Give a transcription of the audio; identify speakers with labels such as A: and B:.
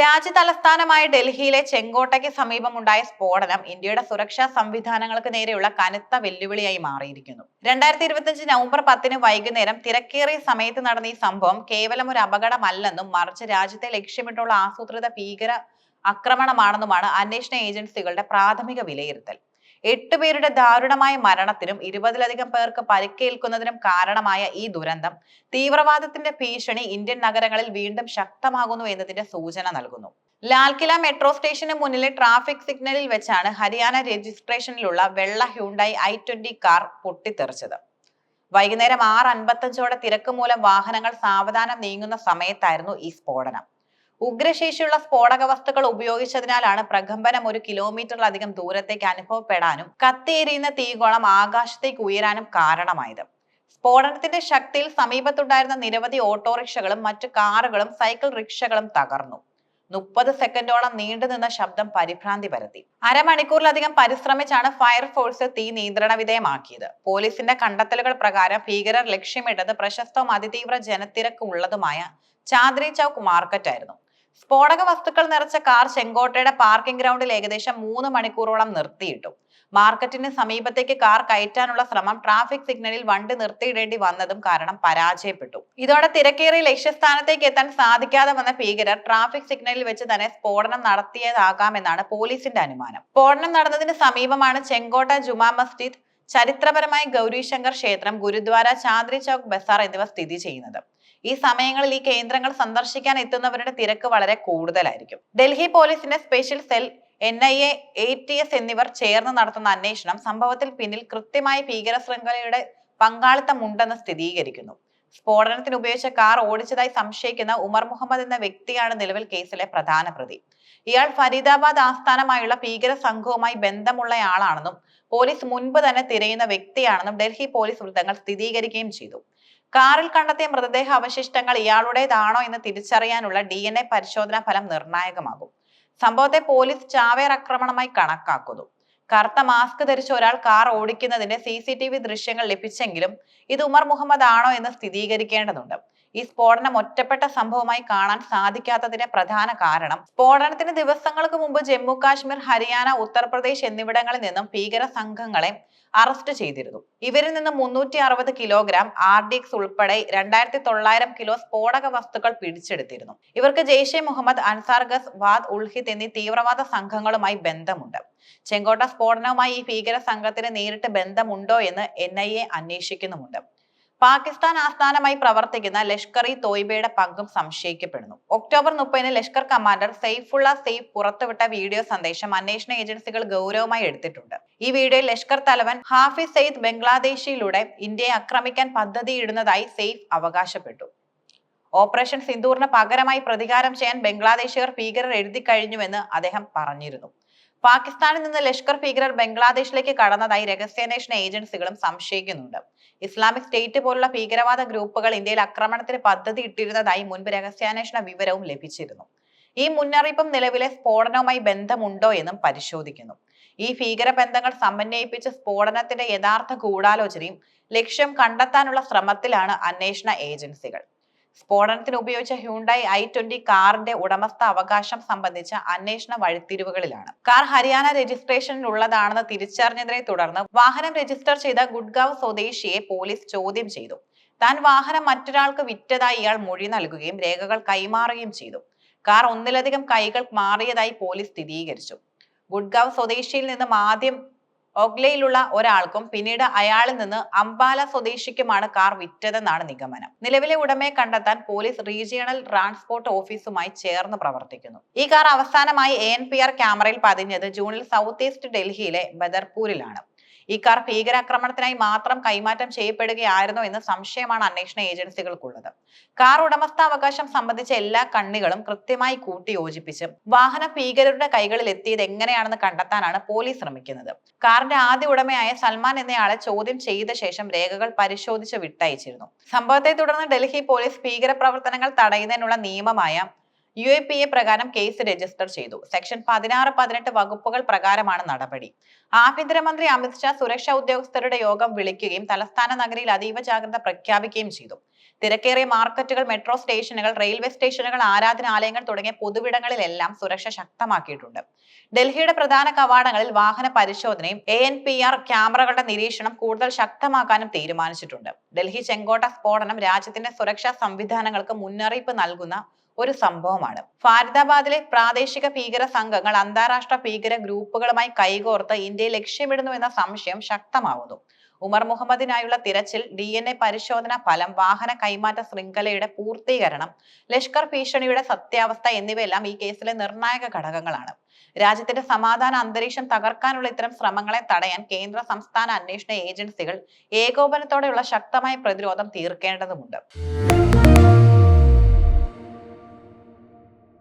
A: രാജ്യ തലസ്ഥാനമായ ഡൽഹിയിലെ ചെങ്കോട്ടയ്ക്ക് സമീപമുണ്ടായ സ്ഫോടനം ഇന്ത്യയുടെ സുരക്ഷാ സംവിധാനങ്ങൾക്ക് നേരെയുള്ള കനത്ത വെല്ലുവിളിയായി മാറിയിരിക്കുന്നു. രണ്ടായിരത്തി ഇരുപത്തിയഞ്ച് നവംബർ പത്തിന് വൈകുന്നേരം തിരക്കേറിയ സമയത്ത് നടന്ന ഈ സംഭവം കേവലം ഒരു അപകടമല്ലെന്നും മറിച്ച് രാജ്യത്തെ ലക്ഷ്യമിട്ടുള്ള ആസൂത്രിത ഭീകര ആക്രമണമാണെന്നുമാണ് അന്വേഷണ ഏജൻസികളുടെ പ്രാഥമിക വിലയിരുത്തൽ. എട്ട് പേരുടെ ദാരുണമായ മരണത്തിനും ഇരുപതിലധികം പേർക്ക് പരിക്കേൽക്കുന്നതിനും കാരണമായ ഈ ദുരന്തം തീവ്രവാദത്തിന്റെ ഭീഷണി ഇന്ത്യൻ നഗരങ്ങളിൽ വീണ്ടും ശക്തമാകുന്നു എന്നതിന്റെ സൂചന നൽകുന്നു. ലാൽകില മെട്രോ സ്റ്റേഷന് മുന്നിലെ ട്രാഫിക് സിഗ്നലിൽ വെച്ചാണ് ഹരിയാന രജിസ്ട്രേഷനിലുള്ള വെള്ള ഹ്യൂണ്ടായി ഐ ട്വന്റി കാർ പൊട്ടിത്തെറിച്ചത്. വൈകുന്നേരം ആറ് അൻപത്തഞ്ചോടെ തിരക്ക് മൂലം വാഹനങ്ങൾ സാവധാനം നീങ്ങുന്ന സമയത്തായിരുന്നു ഈ സ്ഫോടനം. ഉഗ്രശേഷിയുള്ള സ്ഫോടക വസ്തുക്കൾ ഉപയോഗിച്ചതിനാലാണ് പ്രകമ്പനം ഒരു കിലോമീറ്ററിലധികം ദൂരത്തേക്ക് അനുഭവപ്പെടാനും കത്തിയെരിയുന്ന തീകോളം ആകാശത്തേക്ക് ഉയരാനും കാരണമായത്. സ്ഫോടനത്തിന്റെ ശക്തിയിൽ സമീപത്തുണ്ടായിരുന്ന നിരവധി ഓട്ടോറിക്ഷകളും മറ്റു കാറുകളും സൈക്കിൾ റിക്ഷകളും തകർന്നു. മുപ്പത് സെക്കൻഡോളം നീണ്ടുനിന്ന ശബ്ദം പരിഭ്രാന്തി പരത്തി. അരമണിക്കൂറിലധികം പരിശ്രമിച്ചാണ് ഫയർഫോഴ്സ് തീ നിയന്ത്രണ വിധേയമാക്കിയത്. പോലീസിന്റെ കണ്ടെത്തലുകൾ പ്രകാരം ഭീകരർ ലക്ഷ്യമിട്ടത് പ്രശസ്തവും അതിതീവ്ര ജനത്തിരക്കുള്ളതുമായ ചാദ്രി ചൌക്ക് മാർക്കറ്റ് ആയിരുന്നു സ്ഫോടക വസ്തുക്കൾ നിറച്ച കാർ ചെങ്കോട്ടയുടെ പാർക്കിംഗ് ഗ്രൗണ്ടിൽ ഏകദേശം മൂന്ന് മണിക്കൂറോളം നിർത്തിയിട്ടു. മാർക്കറ്റിന് സമീപത്തേക്ക് കാർ കയറ്റാനുള്ള ശ്രമം ട്രാഫിക് സിഗ്നലിൽ വണ്ടി നിർത്തിയിടേണ്ടി വന്നതും കാരണം പരാജയപ്പെട്ടു. ഇതോടെ തിരക്കേറി ലക്ഷ്യസ്ഥാനത്തേക്ക് എത്താൻ സാധിക്കാതെ വന്ന ഭീകരർ ട്രാഫിക് സിഗ്നലിൽ വെച്ച് തന്നെ സ്ഫോടനം നടത്തിയതാകാമെന്നാണ് പോലീസിന്റെ അനുമാനം. സ്ഫോടനം നടന്നതിന് സമീപമാണ് ചെങ്കോട്ട ജുമാ മസ്ജിദ് ചരിത്രപരമായി ഗൗരീശങ്കർ ക്ഷേത്രം ഗുരുദ്വാര ചാന്ദ്രി ചൌക്ക് ബസാർ എന്നിവ സ്ഥിതി ചെയ്യുന്നത്. ഈ സമയങ്ങളിൽ ഈ കേന്ദ്രങ്ങൾ സന്ദർശിക്കാൻ എത്തുന്നവരുടെ തിരക്ക് വളരെ കൂടുതലായിരിക്കും. ഡൽഹി പോലീസിന്റെ special cell N I A A T S എന്നിവർ ചേർന്ന് നടത്തുന്ന അന്വേഷണം സംഭവത്തിൽ പിന്നിൽ കൃത്യമായി ഭീകര ശൃംഖലയുടെ പങ്കാളിത്തമുണ്ടെന്ന് സ്ഥിരീകരിക്കുന്നു. സ്ഫോടനത്തിന് ഉപയോഗിച്ച കാർ ഓടിച്ചതായി സംശയിക്കുന്ന ഉമർ മുഹമ്മദ് എന്ന വ്യക്തിയാണ് നിലവിൽ കേസിലെ പ്രധാന പ്രതി. ഇയാൾ ഫരീദാബാദ് ആസ്ഥാനമായുള്ള ഭീകര സംഘവുമായി ബന്ധമുള്ളയാളാണെന്നും പോലീസ് മുൻപ് തന്നെ തിരയുന്ന വ്യക്തിയാണെന്നും ഡൽഹി പോലീസ് വൃത്തങ്ങൾ സ്ഥിരീകരിക്കുകയും ചെയ്തു. കാറിൽ കണ്ടെത്തിയ മൃതദേഹ അവശിഷ്ടങ്ങൾ ഇയാളുടേതാണോ എന്ന് തിരിച്ചറിയാനുള്ള ഡി എൻ എ പരിശോധനാ ഫലം നിർണായകമാകും. സംഭവത്തെ പോലീസ് ചാവേർ ആക്രമണമായി കണക്കാക്കുന്നു. കറുത്ത മാസ്ക് ധരിച്ച ഒരാൾ കാർ ഓടിക്കുന്നതിന്റെ സി സി ടി വി ദൃശ്യങ്ങൾ ലഭിച്ചെങ്കിലും ഇത് ഉമർ മുഹമ്മദ് ആണോ എന്ന് സ്ഥിരീകരിക്കേണ്ടതുണ്ട്. ഈ സ്ഫോടനം ഒറ്റപ്പെട്ട സംഭവമായി കാണാൻ സാധിക്കാത്തതിന്റെ പ്രധാന കാരണം സ്ഫോടനത്തിന് ദിവസങ്ങൾക്ക് മുമ്പ് ജമ്മു കാശ്മീർ ഹരിയാന ഉത്തർപ്രദേശ് എന്നിവിടങ്ങളിൽ നിന്നും ഭീകര സംഘങ്ങളെ അറസ്റ്റ് ചെയ്തിരുന്നു. ഇവരിൽ നിന്ന് മുന്നൂറ്റി അറുപത് കിലോഗ്രാം ആർ ഉൾപ്പെടെ രണ്ടായിരത്തി തൊള്ളായിരം കിലോ സ്ഫോടക വസ്തുക്കൾ പിടിച്ചെടുത്തിരുന്നു. ഇവർക്ക് ജെയ്ഷെ മുഹമ്മദ് അൻസാർഗസ് വാദ് ഉൾഹിദ് എന്നീ തീവ്രവാദ സംഘങ്ങളുമായി ബന്ധമുണ്ട്. ചെങ്കോട്ട സ്ഫോടനവുമായി ഈ ഭീകര സംഘത്തിന് നേരിട്ട് ബന്ധമുണ്ടോ എന്ന് എൻ ഐ എ അന്വേഷിക്കുന്നുമുണ്ട്. പാകിസ്ഥാൻ ആസ്ഥാനമായി പ്രവർത്തിക്കുന്ന ലഷ്കർ ഇ തോയ്ബയുടെ പങ്കും സംശയിക്കപ്പെടുന്നു. ഒക്ടോബർ മുപ്പതിന് ലഷ്കർ കമാൻഡർ സെയ്ഫുള്ള സെയ്ഫ് പുറത്തുവിട്ട വീഡിയോ സന്ദേശം അന്വേഷണ ഏജൻസികൾ ഗൗരവമായി എടുത്തിട്ടുണ്ട്. ഈ വീഡിയോയിൽ ലഷ്കർ തലവൻ ഹാഫിസ് സെയ്ദ് ബംഗ്ലാദേശിലൂടെ ഇന്ത്യയെ ആക്രമിക്കാൻ പദ്ധതിയിടുന്നതായി സെയ്ഫ് അവകാശപ്പെട്ടു. ഓപ്പറേഷൻ സിന്ദൂറിന് പകരമായി പ്രതികാരം ചെയ്യാൻ ബംഗ്ലാദേശുകാർ ഭീകരർ എഴുതി കഴിഞ്ഞുവെന്ന് അദ്ദേഹം പറഞ്ഞിരുന്നു. പാകിസ്ഥാനിൽ നിന്ന് ലഷ്കർ ഭീകരർ ബംഗ്ലാദേശിലേക്ക് കടന്നതായി രഹസ്യാന്വേഷണ ഏജൻസികളും സംശയിക്കുന്നുണ്ട്. ഇസ്ലാമിക് സ്റ്റേറ്റ് പോലുള്ള ഭീകരവാദ ഗ്രൂപ്പുകൾ ഇന്ത്യയിൽ ആക്രമണത്തിന് പദ്ധതി ഇട്ടിരുന്നതായി മുൻപ് രഹസ്യാന്വേഷണ വിവരവും ലഭിച്ചിരുന്നു. ഈ മുന്നറിയിപ്പും നിലവിലെ സ്ഫോടനവുമായി ബന്ധമുണ്ടോ എന്നും പരിശോധിക്കുന്നു. ഈ ഭീകര ബന്ധങ്ങൾ സമന്വയിപ്പിച്ച് സ്ഫോടനത്തിന്റെ യഥാർത്ഥ ഗൂഢാലോചനയും ലക്ഷ്യം കണ്ടെത്താനുള്ള ശ്രമത്തിലാണ് അന്വേഷണ ഏജൻസികൾ. സ്ഫോടനത്തിന് ഉപയോഗിച്ച ഹ്യൂണ്ടായി ഐ ട്വന്റി കാറിന്റെ ഉടമസ്ഥ അവകാശം സംബന്ധിച്ച അന്വേഷണ വഴിത്തിരിവുകളിലാണ്. കാർ ഹരിയാന രജിസ്ട്രേഷനിലുള്ളതാണെന്ന് തിരിച്ചറിഞ്ഞതിനെ തുടർന്ന് വാഹനം രജിസ്റ്റർ ചെയ്ത ഗുഡ്ഗാവ് സ്വദേശിയെ പോലീസ് ചോദ്യം ചെയ്തു. താൻ വാഹനം മറ്റൊരാൾക്ക് വിറ്റതായി ഇയാൾ മൊഴി നൽകുകയും രേഖകൾ കൈമാറുകയും ചെയ്തു. കാർ ഒന്നിലധികം കൈകൾ മാറിയതായി പോലീസ് സ്ഥിരീകരിച്ചു. ഗുഡ്ഗാവ് സ്വദേശിയിൽ നിന്നും ആദ്യം ഒഗ്ലയിലുള്ള ഒരാൾക്കും പിന്നീട് അയാളിൽ നിന്ന് അംബാല സ്വദേശിക്കുമാണ് കാർ വിറ്റതെന്നാണ് നിഗമനം. നിലവിലെ ഉടമയെ കണ്ടെത്താൻ പോലീസ് റീജിയണൽ ട്രാൻസ്പോർട്ട് ഓഫീസുമായി ചേർന്ന് പ്രവർത്തിക്കുന്നു. ഈ കാർ അവസാനമായി എ ക്യാമറയിൽ പതിഞ്ഞത് ജൂണിൽ സൗത്ത് ഈസ്റ്റ് ഡൽഹിയിലെ ബദർപൂരിലാണ്. ഈ കാർ ഭീകരാക്രമണത്തിനായി മാത്രം കൈമാറ്റം ചെയ്യപ്പെടുകയായിരുന്നോ എന്ന സംശയമാണ് അന്വേഷണ ഏജൻസികൾക്കുള്ളത്. കാർ ഉടമസ്ഥാവകാശം സംബന്ധിച്ച എല്ലാ കണ്ണികളും കൃത്യമായി കൂട്ടി കൂട്ടിയോജിപ്പിച്ച് വാഹനം ഭീകരരുടെ കൈകളിൽ എത്തിയത് എങ്ങനെയാണെന്ന് കണ്ടെത്താനാണ് പോലീസ് ശ്രമിക്കുന്നത്. കാറിന്റെ ആദ്യ ഉടമയായ സൽമാൻ എന്നയാളെ ചോദ്യം ചെയ്ത ശേഷം രേഖകൾ പരിശോധിച്ച് വിട്ടയച്ചിരുന്നു. സംഭവത്തെ തുടർന്ന് ഡൽഹി പോലീസ് ഭീകര പ്രവർത്തനങ്ങൾ തടയുന്നതിനുള്ള നിയമമായ യു എ പി എ പ്രകാരം കേസ് രജിസ്റ്റർ ചെയ്തു. സെക്ഷൻ പതിനാറ് പതിനെട്ട് വകുപ്പുകൾ പ്രകാരമാണ് നടപടി. ആഭ്യന്തരമന്ത്രി അമിത്ഷാ സുരക്ഷാ ഉദ്യോഗസ്ഥരുടെ യോഗം വിളിക്കുകയും തലസ്ഥാന നഗരിയിൽ അതീവ ജാഗ്രത പ്രഖ്യാപിക്കുകയും ചെയ്തു. തിരക്കേറിയ മാർക്കറ്റുകൾ മെട്രോ സ്റ്റേഷനുകൾ റെയിൽവേ സ്റ്റേഷനുകൾ ആരാധനാലയങ്ങൾ തുടങ്ങിയ പൊതുവിടങ്ങളിലെല്ലാം സുരക്ഷ ശക്തമാക്കിയിട്ടുണ്ട്. ഡൽഹിയുടെ പ്രധാന കവാടങ്ങളിൽ വാഹന പരിശോധനയും എ എൻ പി ആർ ക്യാമറകളുടെ നിരീക്ഷണം കൂടുതൽ ശക്തമാക്കാനും തീരുമാനിച്ചിട്ടുണ്ട്. ഡൽഹി ചെങ്കോട്ട സ്ഫോടനം രാജ്യത്തിന്റെ സുരക്ഷാ സംവിധാനങ്ങൾക്ക് മുന്നറിയിപ്പ് നൽകുന്ന ഒരു സംഭവമാണ്. ഫാരിദാബാദിലെ പ്രാദേശിക ഭീകര സംഘങ്ങൾ അന്താരാഷ്ട്ര ഭീകര ഗ്രൂപ്പുകളുമായി കൈകോർത്ത് ഇന്ത്യയെ ലക്ഷ്യമിടുന്നു എന്ന സംശയം ശക്തമാവുന്നു. ഉമർ മുഹമ്മദിനായുള്ള തിരച്ചിൽ ഡി എൻ എ പരിശോധന ഫലം വാഹന കൈമാറ്റ ശൃംഖലയുടെ പൂർത്തീകരണം ലഷ്കർ ഭീഷണിയുടെ സത്യാവസ്ഥ എന്നിവയെല്ലാം ഈ കേസിലെ നിർണായക ഘടകങ്ങളാണ്. രാജ്യത്തിന്റെ സമാധാന അന്തരീക്ഷം തകർക്കാനുള്ള ഇത്തരം ശ്രമങ്ങളെ തടയാൻ കേന്ദ്ര സംസ്ഥാന അന്വേഷണ ഏജൻസികൾ ഏകോപനത്തോടെയുള്ള ശക്തമായ പ്രതിരോധം തീർക്കേണ്ടതുണ്ട്